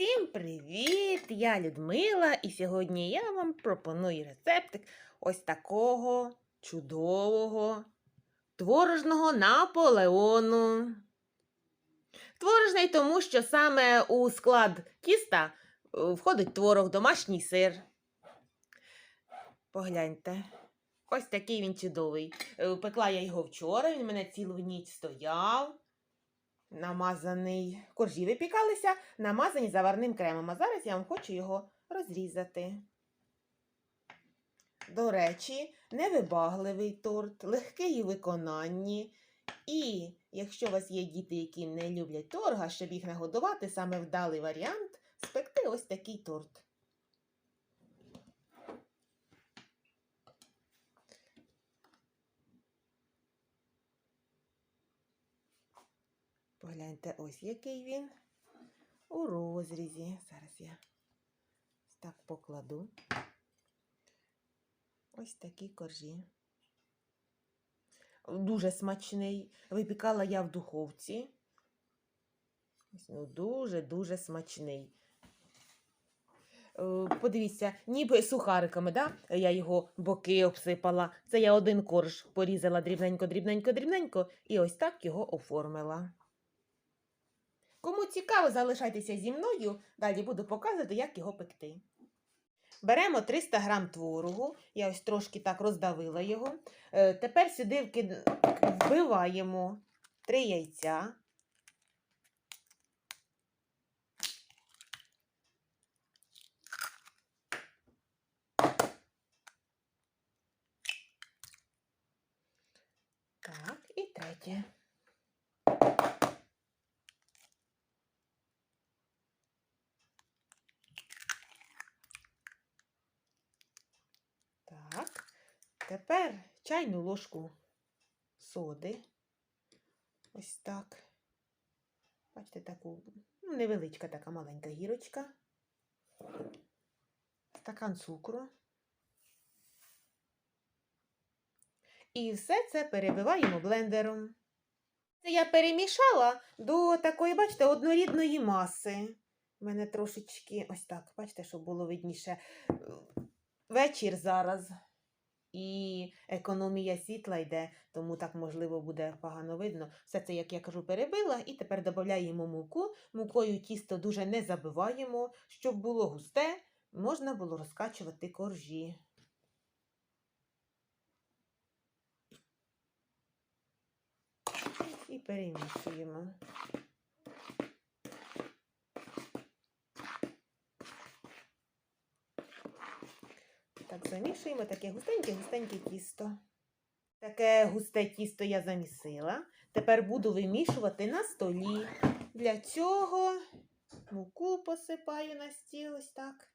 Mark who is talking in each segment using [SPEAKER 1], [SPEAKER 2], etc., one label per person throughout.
[SPEAKER 1] Всім привіт! Я Людмила, і сьогодні я вам пропоную рецептик ось такого чудового творожного Наполеону. Творожний тому, що саме у склад тіста е, входить творог, домашній сир. Погляньте. Ось такий він чудовий. Е, Пекла я його вчора, він мене цілу ніч стояв. Намазаний. Коржі випікалися, намазані заварним кремом. А зараз я вам хочу його розрізати. До речі, невибагливий торт, легкий у виконанні. І якщо у вас є діти, які не люблять торга, щоб їх нагодувати, саме вдалий варіант спекти ось такий торт. Погляньте, ось який він у розрізі. Зараз я так покладу. Ось такі коржі. Дуже смачний. Випікала я в духовці. Ну, дуже-дуже смачний. Е, Подивіться, ніби сухариками, да? я його боки обсипала. Це я один корж порізала дрібненько, дрібненько, дрібненько і ось так його оформила. Кому цікаво, залишайтеся зі мною. Далі буду показувати, як його пекти. Беремо 300 грам творогу, я ось трошки так роздавила його. Е, Тепер сюди вбиваємо 3 яйця. Так, і третє. Так, тепер чайну ложку соди. Ось так. Бачите, таку ну, невеличка така маленька гірочка. Стакан цукру. І все це перебиваємо блендером. Це я перемішала до такої, бачите, однорідної маси. У мене трошечки ось так, бачите, щоб було видніше. Вечір зараз. І економія світла йде, тому так, можливо, буде погано видно. Все це, як я кажу, перебила, і тепер додаємо муку. Мукою тісто дуже не забиваємо, щоб було густе, можна було розкачувати коржі. І перемішуємо. Так, замішуємо таке густеньке-густеньке тісто. Таке густе тісто я замісила. Тепер буду вимішувати на столі. Для цього муку посипаю на стіл ось так.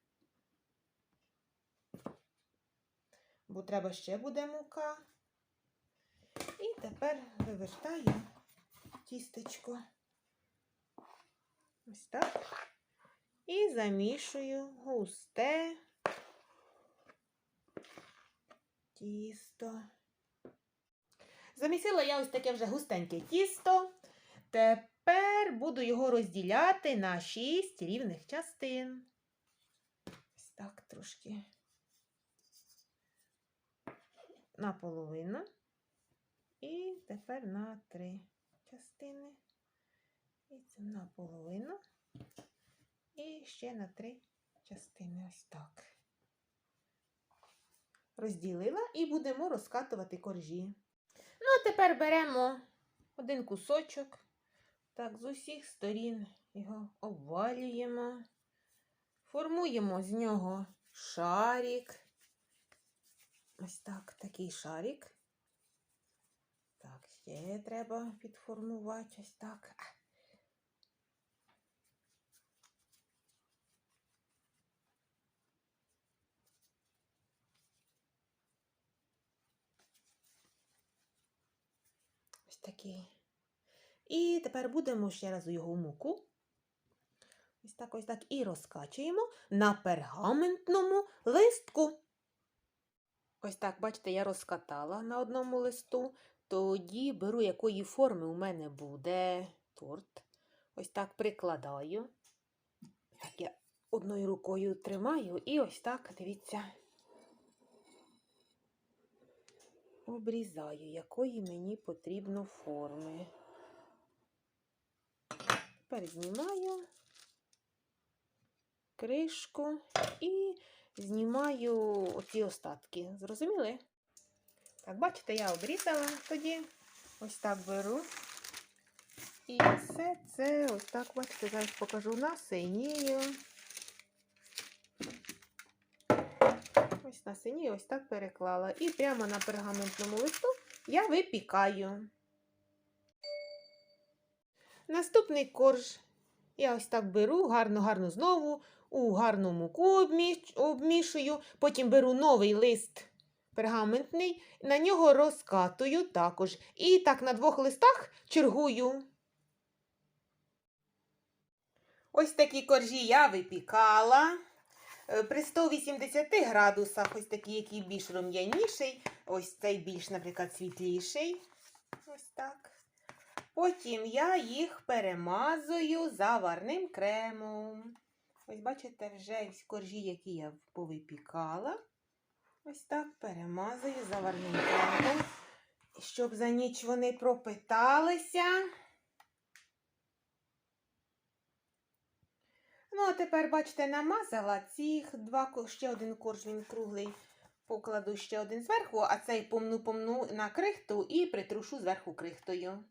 [SPEAKER 1] Бо треба ще буде мука. І тепер вивертаю тістечко. Ось так. І замішую густе тісто. Замісила я ось таке вже густеньке тісто. Тепер буду його розділяти на 6 рівних частин. Ось так трошки наполовину. І тепер на три частини. І це наполовину. І ще на три частини. Ось так. Розділила і будемо розкатувати коржі. Ну, а тепер беремо один кусочок. Так, з усіх сторін його обвалюємо. Формуємо з нього шарик. Ось так, такий шарик. Так, ще треба підформувати ось так. Такий. І тепер будемо ще раз його муку. Ось так, ось так. І розкачуємо на пергаментному листку. Ось так, бачите, я розкатала на одному листу. Тоді беру, якої форми у мене буде торт. Ось так прикладаю. Так я одною рукою тримаю і ось так, дивіться. Обрізаю, якої мені потрібно форми. Тепер знімаю кришку і знімаю оці остатки. Зрозуміли? Так, бачите, я обрізала тоді. Ось так беру. І все це ось так, бачите, зараз покажу на синію. На синію ось так переклала. І прямо на пергаментному листу я випікаю. Наступний корж я ось так беру, гарно-гарно знову у гарну муку обмішую, потім беру новий лист пергаментний, на нього розкатую також. І так на двох листах чергую. Ось такі коржі я випікала. Е, При 180 градусах, ось такий, який більш рум'яніший, ось цей більш, наприклад, світліший. Ось так. Потім я їх перемазую заварним кремом. Ось бачите, вже коржі, які я повипікала. Ось так перемазую заварним кремом, щоб за ніч вони пропиталися. Ну, а тепер, бачите, намазала цих два, ще один корж, він круглий, покладу ще один зверху, а цей помну-помну на крихту і притрушу зверху крихтою.